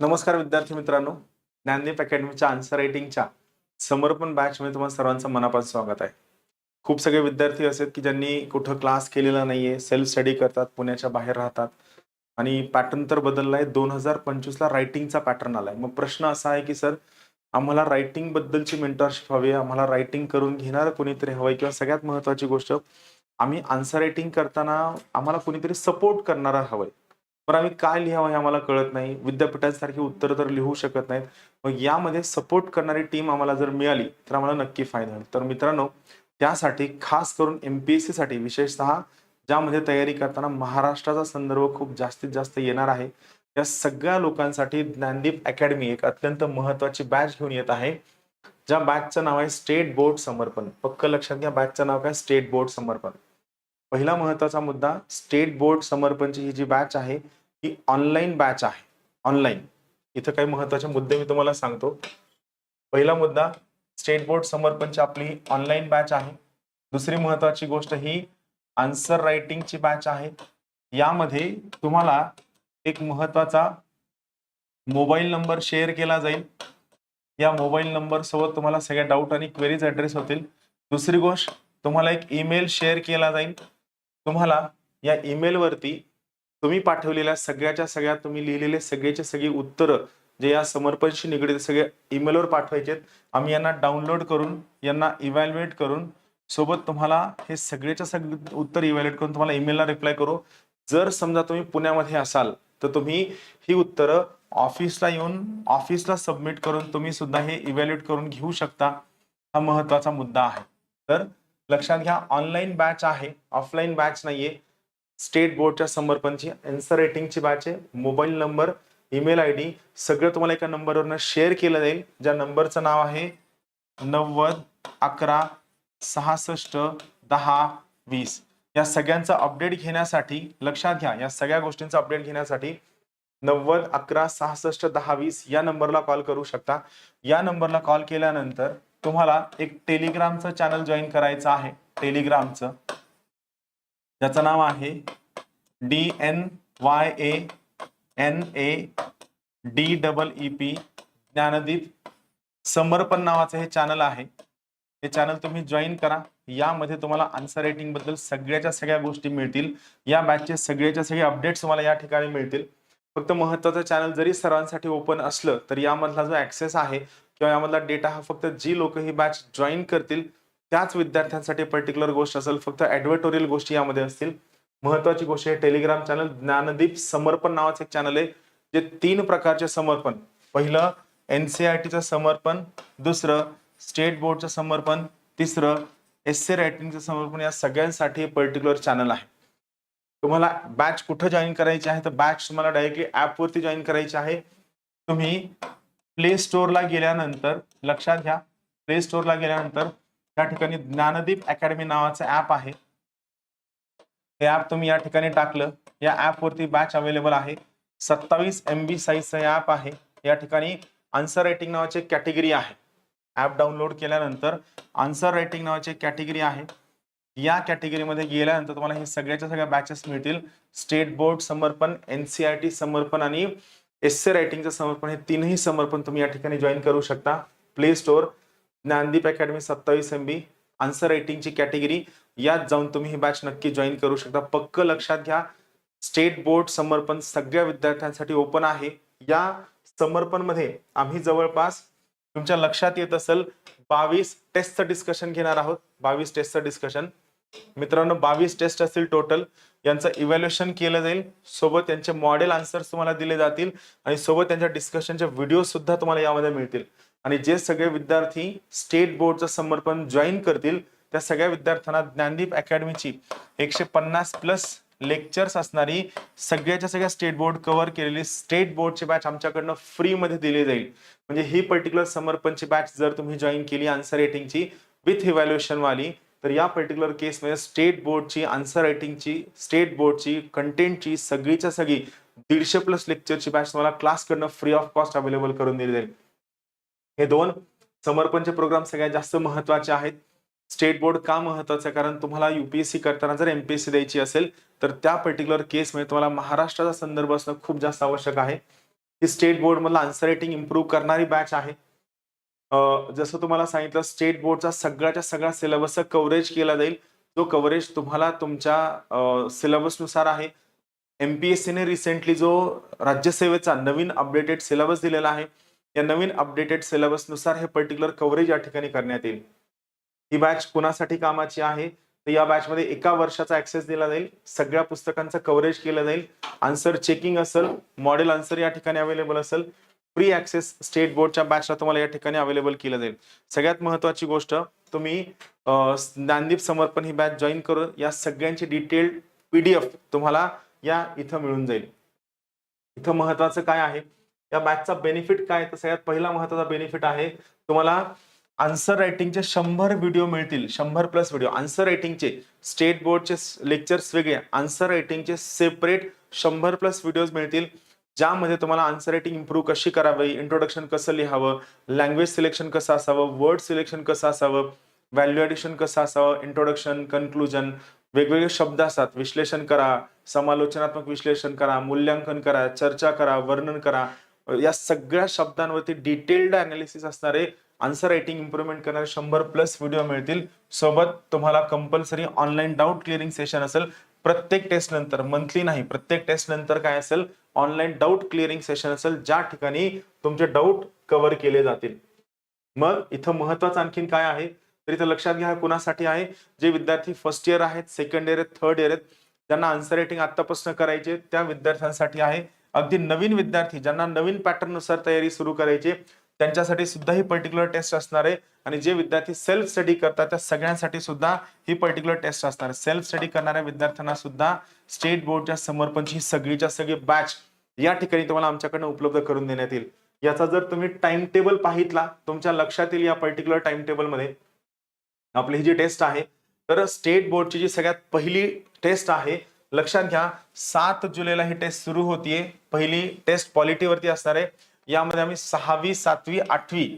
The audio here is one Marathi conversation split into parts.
नमस्कार विद्यार्थी मित्रांनो. ज्ञानदीप अकॅडमीच्या आन्सर रायटिंगच्या समर्पण बॅचमध्ये तुम्हाला सर्वांचं मनापासून स्वागत आहे. खूप सगळे विद्यार्थी असे आहेत की ज्यांनी कुठं क्लास केलेला नाहीये सेल्फ स्टडी करतात पुण्याच्या बाहेर राहतात. आणि पॅटर्न तर बदललाय दोन हजार पंचवीसला रायटिंगचा पॅटर्न आलाय. मग प्रश्न असा आहे की सर आम्हाला रायटिंग बद्दलची मेंटरशिप हवी आहे. आम्हाला रायटिंग करून घेणारं कोणीतरी हवंय किंवा सगळ्यात महत्वाची गोष्ट आम्ही आन्सर रायटिंग करताना आम्हाला कोणीतरी सपोर्ट करणारा हवंय. पण आम्ही काय लिहावं हे आम्हाला कळत नाही. विद्यापीठासारखी उत्तरं तर लिहू शकत नाहीत. मग यामध्ये सपोर्ट करणारी टीम आम्हाला जर मिळाली तर आम्हाला नक्की फायदा होईल. तर मित्रांनो त्यासाठी खास करून एमपीएससी साठी विशेषतः ज्यामध्ये तयारी करताना महाराष्ट्राचा संदर्भ खूप जास्तीत जास्त येणार आहे त्या सगळ्या लोकांसाठी ज्ञानदीप अकॅडमी एक अत्यंत महत्वाची बॅच घेऊन येत आहे. ज्या बॅचचं नाव आहे स्टेट बोर्ड समर्पण पक्क लक्षात घ्या बॅचचं नाव काय? स्टेट बोर्ड समर्पण पहिला महत्त्वाचा मुद्दा स्टेट बोर्ड समर्पणची ही जी बॅच आहे ही ऑनलाईन बॅच आहे. ऑनलाईन इथं काही महत्त्वाचे मुद्दे मी तुम्हाला सांगतो. पहिला मुद्दा स्टेट बोर्ड समर्पणची आपली ऑनलाईन बॅच आहे. दुसरी महत्त्वाची गोष्ट ही आन्सर रायटिंगची बॅच आहे. यामध्ये तुम्हाला एक महत्त्वाचा मोबाईल नंबर शेअर केला जाईल. या मोबाईल नंबर सोबत तुम्हाला सगळ्या डाऊट आणि क्वेरीज ऍड्रेस होतील. दुसरी गोष्ट तुम्हाला एक ईमेल शेअर केला जाईल. तुम्हाला या ईमेलवरती तुम्ही पाठवलेल्या सगळ्याच्या सगळ्या तुम्ही लिहिलेले सगळेचे सगळी उत्तरं जे या समर्पणशी निगडीत सगळे ईमेलवर पाठवायचे आम्ही यांना डाउनलोड करून यांना इव्हॅल्युएट करून सोबत तुम्हाला हे सगळेच्या सगळे उत्तर इव्हॅल्युएट करून तुम्हाला ईमेलला रिप्लाय करू. जर समजा तुम्ही पुण्यामध्ये असाल तर तुम्ही ही उत्तरं ऑफिसला येऊन ऑफिसला सबमिट करून तुम्ही सुद्धा हे इव्हॅल्युएट करून घेऊ शकता. हा महत्त्वाचा मुद्दा आहे. तर लक्षात घ्या ऑनलाईन बॅच आहे ऑफलाईन बॅच नाहीये. स्टेट बोर्डच्या समर्पणची एन्सर रेटिंगची बॅच आहे mobile number email I D सगळं तुम्हाला एका नंबरवरनं शेअर केलं जाईल. ज्या नंबरचं नाव आहे नव्वद अकरा सहासष्ट दहा वीस. या सगळ्यांचा अपडेट घेण्यासाठी लक्षात घ्या या सगळ्या गोष्टींचा अपडेट घेण्यासाठी नव्वद अकरा सहासष्ट दहा वीस या नंबरला कॉल करू शकता. या नंबरला कॉल केल्यानंतर तुम्हाला एक टेलिग्रामचं चॅनल जॉईन करायचं आहे. टेलिग्रामचं. ज्याचं नाव आहे D N Y A N A D double E P Dnyandeep Samarpan नावाचं हे चॅनल आहे. हे चॅनल तुम्ही जॉईन करा. यामध्ये तुम्हाला आन्सर रेटिंगबद्दल सगळ्याच्या सगळ्या गोष्टी मिळतील. या बॅचचे सगळ्याच्या सगळे अपडेट्स तुम्हाला या ठिकाणी मिळतील. फक्त महत्वाचं चॅनल जरी सर्वांसाठी ओपन असलं तर यामधला जो ऍक्सेस आहे किंवा यामधला डेटा हा फक्त जी लोक ही बॅच जॉईन करतील त्याच विद्यार्थ्यांसाठी पर्टिक्युलर गोष्ट असेल फक्त ऍडव्हर्टोरियल गोष्टी यामध्ये असतील. महत्वाची गोष्ट आहे टेलिग्राम चॅनल ज्ञानदीप समर्पण नावाचं एक चॅनल आहे जे तीन प्रकारचे समर्पण. पहिलं एनसीआरटीचं समर्पण दुसरं स्टेट बोर्डचं समर्पण तिसरं एस सी रायटिंगचं समर्पण या सगळ्यांसाठी पर्टिक्युलर चॅनल आहे. तुम्हाला बॅच कुठं जॉईन करायची आहे तर बॅच तुम्हाला डायरेक्टली ऍपवरती जॉईन करायची आहे. तुम्ही प्ले स्टोअरला गेल्यानंतर लक्षात घ्या प्ले स्टोअरला गेल्यानंतर त्या ठिकाणी ज्ञानदीप अकॅडमी नावाचं ऍप आहे. हे ऍप तुम्ही या ठिकाणी टाकलं. या ॲपवरती बॅच अवेलेबल आहे. सत्तावीस एम बी साईजचं हे ऍप आहे. या ठिकाणी आन्सर रायटिंग नावाची एक कॅटेगरी आहे. ऍप डाउनलोड केल्यानंतर आन्सर रायटिंग नावाची एक कॅटेगरी आहे. या कॅटेगरीमध्ये गेल्यानंतर तुम्हाला हे सगळ्याच्या सगळ्या बॅचेस मिळतील. स्टेट बोर्ड समर्पण एनसीआरटी समर्पण आणि एस रायटिंगचं समर्पण हे तीनही समर्पण तुम्ही या ठिकाणी जॉईन करू शकता. प्ले स्टोअर ज्ञानदीप अकॅडमी सत्तावीस एम बी आन्सर रायटिंगची कॅटेगरी यात जाऊन तुम्ही ही बॅच नक्की जॉईन करू शकता. पक्क लक्षात घ्या स्टेट बोर्ड समर्पण सगळ्या विद्यार्थ्यांसाठी ओपन आहे. या समर्पणमध्ये आम्ही जवळपास तुमच्या लक्षात येत असेल बावीस टेस्टचं डिस्कशन घेणार आहोत. बावीस टेस्टचं डिस्कशन मित्रांनो बावीस टेस्ट असतील टोटल यांचं इव्हॅल्युएशन केलं जाईल. सोबत त्यांचे मॉडेल आन्सर्स तुम्हाला दिले जातील. आणि सोबत त्यांच्या डिस्कशनचे व्हिडिओ सुद्धा तुम्हाला यामध्ये मिळतील. आणि जे सगळे विद्यार्थी स्टेट बोर्डचं समर्पण जॉईन करतील त्या सगळ्या विद्यार्थ्यांना ज्ञानदीप अकॅडमीची एकशे पन्नास प्लस लेक्चर्स असणारी सगळ्याच्या सगळ्या स्टेट बोर्ड कव्हर केलेली स्टेट बोर्डची बॅच आमच्याकडनं फ्रीमध्ये दिली जाईल. म्हणजे ही पर्टिक्युलर समर्पणची बॅच जर तुम्ही जॉईन केली आन्सर रेटिंगची विथ इव्हॅल्युएशन वाली तर या पर्टिक्युलर केसमध्ये स्टेट बोर्डची आन्सर रायटिंगची स्टेट बोर्डची कंटेंटची सगळीच्या सगळी दीडशे प्लस लेक्चरची बॅच तुम्हाला क्लासकडनं फ्री ऑफ कॉस्ट अवेलेबल करून दिली जाईल. हे दोन समर्पणचे प्रोग्राम सगळ्यात जास्त महत्त्वाचे आहेत. स्टेट बोर्ड का महत्वाचं आहे? कारण तुम्हाला युपीएससी करताना जर एमपीएससी द्यायची असेल तर त्या पर्टिक्युलर केसमध्ये तुम्हाला महाराष्ट्राचा संदर्भ असणं खूप जास्त आवश्यक आहे. ही स्टेट बोर्ड मधला आन्सर रेटिंग इम्प्रूव्ह करणारी बॅच आहे. जसं तुम्हाला सांगितलं स्टेट बोर्डचा सगळ्याच्या सगळ्या सिलेबसचा कव्हरेज केला जाईल. जो कव्हरेज तुम्हाला तुमच्या सिलेबसनुसार आहे. एमपीएससीने रिसेंटली जो राज्यसेवेचा नवीन अपडेटेड सिलेबस दिलेला आहे या नवीन अपडेटेड सिलेबसनुसार हे पर्टिक्युलर कव्हरेज या ठिकाणी करण्यात येईल. ही बॅच कुणासाठी कामाची आहे? तर या बॅच मध्ये एका वर्षाचा ऍक्सेस दिला जाईल. सगळ्या पुस्तकांचं कव्हरेज केलं जाईल. आन्सर चेकिंग असेल मॉडेल आन्सर या ठिकाणी अवेलेबल असेल. फ्री ऍक्सेस स्टेट बोर्डच्या बॅचला तुम्हाला या ठिकाणी अवेलेबल केलं जाईल. सगळ्यात महत्वाची गोष्ट तुम्ही ज्ञानदीप समर्पण ही बॅच जॉईन करून या सगळ्यांची डिटेल्ड पीडीएफ तुम्हाला या इथं मिळून जाईल. इथं महत्वाचं काय आहे? या बॅचचा बेनिफिट काय तर सगळ्यात पहिला महत्त्वाचा बेनिफिट आहे तुम्हाला आन्सर रायटिंगचे शंभर व्हिडिओ मिळतील. शंभर प्लस व्हिडिओ आन्सर रायटिंगचे स्टेट बोर्डचे लेक्चर्स वेगळे आन्सर रायटिंगचे सेपरेट शंभर प्लस व्हिडिओज मिळतील. ज्यामध्ये तुम्हाला आन्सर रायटिंग इम्प्रूव्ह कशी करावी इंट्रोडक्शन कसं लिहावं लँग्वेज सिलेक्शन कसं असावं वर्ड सिलेक्शन कसं असावं व्हॅल्यू ॲडिशन कसं असावं इंट्रोडक्शन कन्क्लुजन वेगवेगळे शब्द असतात. विश्लेषण करा समालोचनात्मक विश्लेषण करा मूल्यांकन करा चर्चा करा वर्णन करा. या सगळ्या शब्दांवरती डिटेल्ड अनालिसिस असणारे आन्सर रायटिंग इम्प्रुव्हमेंट करणारे शंभर प्लस व्हिडिओ मिळतील. सोबत तुम्हाला compulsory online doubt clearing session असेल. प्रत्येक टेस्ट नंतर मंथली नाही प्रत्येक टेस्ट नंतर काय असेल? ऑनलाईन डाऊट क्लिअरिंग सेशन असेल ज्या ठिकाणी तुमचे डाऊट कव्हर केले जातील. मग इथं महत्वाचं आणखीन काय आहे? तर इथं लक्षात घ्या कुणासाठी आहे? जे विद्यार्थी फर्स्ट इयर आहेत सेकंड इयर आहेत थर्ड इयर आहेत ज्यांना आन्सर रेटिंग आतापासून करायचे त्या विद्यार्थ्यांसाठी आहे. अगदी नवीन विद्यार्थी ज्यांना नवीन पॅटर्ननुसार तयारी सुरू करायची त्यांच्यासाठी सुद्धा ही पर्टिक्युलर टेस्ट असणार आहे. आणि जे विद्यार्थी सेल्फ स्टडी करतात त्या सगळ्यांसाठी सुद्धा ही पर्टिक्युलर टेस्ट असणार आहे. सेल्फ स्टडी करणाऱ्या विद्यार्थ्यांना सुद्धा स्टेट बोर्डच्या समर्पणची ही सगळीच्या सगळी बॅच या ठिकाणी तुम्हाला आमच्याकडनं उपलब्ध करून देण्यात येईल. याचा जर तुम्ही टाइम टेबल पाहितला तुमच्या लक्षात येईल या पर्टिक्युलर टाइम टेबलमध्ये आपली ही जी टेस्ट आहे तर स्टेट बोर्डची जी सगळ्यात पहिली टेस्ट आहे लक्षात घ्या सात जुलैला ही टेस्ट सुरू होतीये. पहिली टेस्ट पॉलिटीवरती असणार आहे. यामध्ये आम्ही सहावी सातवी आठवी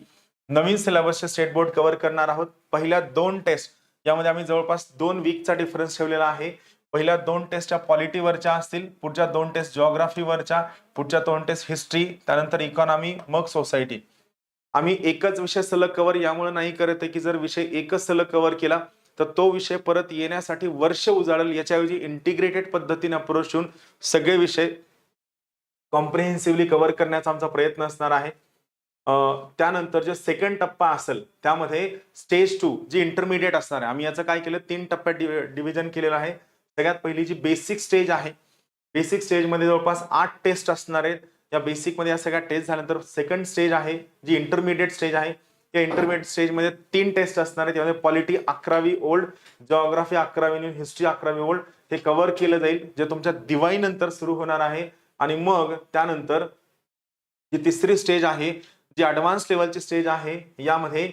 नवीन सिलेबसचे स्टेट बोर्ड कव्हर करणार आहोत. पहिल्या दोन टेस्ट यामध्ये आम्ही जवळपास दोन वीकचा डिफरन्स ठेवलेला आहे. पहिल्या दोन टेस्ट या पॉलिटीवरच्या असतील पुढच्या दोन टेस्ट जॉग्राफीवरच्या पुढच्या दोन टेस्ट हिस्ट्री त्यानंतर इकॉनॉमी मग सोसायटी आम्ही एकच विषय सलग कव्हर यामुळे नाही करत आहे की जर विषय एकच सलग कव्हर केला तर तो विषय परत येण्यासाठी वर्ष उजाडेल याच्याऐवजी इंटिग्रेटेड पद्धतीने अप्रोच ठेवून सगळे विषय कॉम्प्रिहेन्सिव्हली कव्हर करण्याचा आमचा प्रयत्न असणार आहे. त्यानंतर जे सेकंड टप्पा असेल त्यामध्ये स्टेज टू जी इंटरमिडिएट असणार आहे आम्ही याचं काय केलं? तीन टप्प्यात डिव्हिजन केलेलं आहे. सगळ्यात पहिली जी बेसिक स्टेज आहे बेसिक स्टेजमध्ये जवळपास आठ टेस्ट असणार आहेत. या बेसिकमध्ये या सगळ्या टेस्ट झाल्यानंतर सेकंड स्टेज आहे जी इंटरमिडिएट स्टेज आहे या इंटरमिडिएट स्टेजमध्ये तीन टेस्ट असणार आहेत. त्यामध्ये पॉलिटी अकरावी ओल्ड जॉग्राफी अकरावी हिस्ट्री अकरावी ओल्ड हे कव्हर केलं जाईल जे तुमच्या दिवाळीनंतर सुरू होणार आहे. आणि मग त्यानंतर जी तिसरी स्टेज आहे जी ॲडव्हान्स लेवलची स्टेज आहे यामध्ये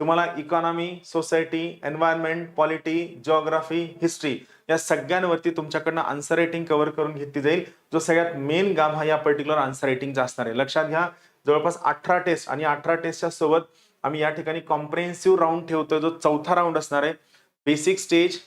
तुम्हाला economy society environment polity geography history या सगळ्यांवरती तुमच्याकडनं आन्सर रेटिंग कव्हर करून घेतली जाईल. जो सगळ्यात मेन गाभा या पर्टिक्युलर आन्सर रेटिंगचा असणार आहे. लक्षात घ्या जवळपास अठरा टेस्ट आणि अठरा टेस्टच्या सोबत आम्ही या ठिकाणी कॉम्प्रेन्सिव्ह राऊंड ठेवतोय. जो चौथा राऊंड असणार आहे basic stage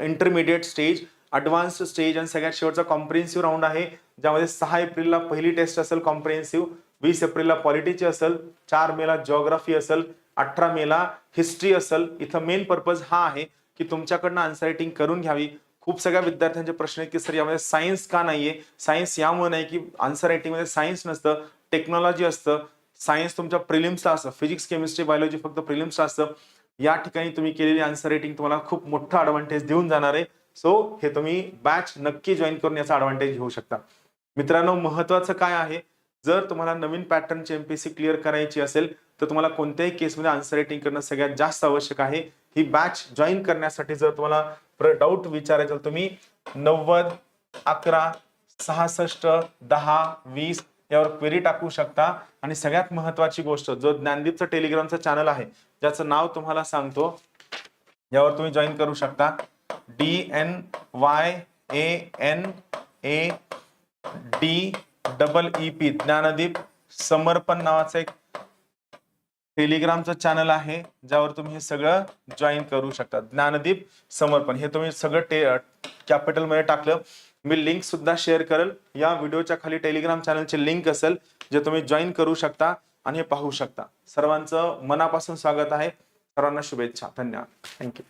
intermediate stage advance stage आणि सगळ्यात शेवटचा कॉम्प्रिहेन्सिव्ह राऊंड आहे ज्यामध्ये सहा एप्रिलला पहिली टेस्ट असेल कॉम्प्रिहेन्सिव्ह वीस एप्रिलला पॉलिटीची असेल चार मेला जॉग्राफी असेल अठरा मेला हिस्ट्री असेल. इथं मेन पर्पज हा आहे की तुमच्याकडनं आन्सर रायटिंग करून घ्यावी. खूप सगळ्या विद्यार्थ्यांचे प्रश्न आहेत की सर यामध्ये सायन्स का नाहीये? सायन्स यामुळे नाही की आन्सर रायटिंगमध्ये सायन्स नसतं टेक्नॉलॉजी असतं. सायन्स तुमच्या प्रिलिम्सला असतं. फिजिक्स केमिस्ट्री बायोलॉजी फक्त प्रिलिम्सला असतं. या ठिकाणी तुम्ही केलेली आन्सर रेटिंग तुम्हाला खूप मोठा ॲडव्हान्टेज देऊन जाणार आहे. सो हे तुम्ही बॅच नक्की जॉईन करून याचा ऍडव्हान्टेज घेऊ शकता. मित्रांनो महत्वाचं काय आहे? जर तुम्हाला नवीन पॅटर्नची एमपीसी क्लिअर करायची असेल तर तुम्हाला कोणत्याही केसमध्ये आन्सर रेटिंग करणं सगळ्यात जास्त आवश्यक आहे. ही बॅच जॉईन करण्यासाठी जर तुम्हाला डाऊट विचारायचं तुम्ही नव्वद अकरा सहासष्ट दहा वीस यावर क्वेरी टाकू शकता. आणि सगळ्यात महत्वाची गोष्ट जो ज्ञानदीपचं टेलिग्रामचं चॅनल आहे ज्याचं नाव तुम्हाला सांगतो यावर तुम्ही जॉईन करू शकता. D N Y A N A D double E P Dnyandeep Samarpan नावाचं एक टेलिग्रामचं चॅनल आहे ज्यावर तुम्ही हे सगळं जॉईन करू शकता. ज्ञानदीप समर्पण हे तुम्ही सगळं टे कॅपिटलमध्ये टाकलं. मी लिंक सुद्धा शेअर करेल. या व्हिडिओच्या खाली टेलिग्राम चॅनलची लिंक असेल जे तुम्ही जॉईन करू शकता आणि हे पाहू शकता. सर्वांचं मनापासून स्वागत आहे. सर्वांना शुभेच्छा. धन्यवाद. थँक्यू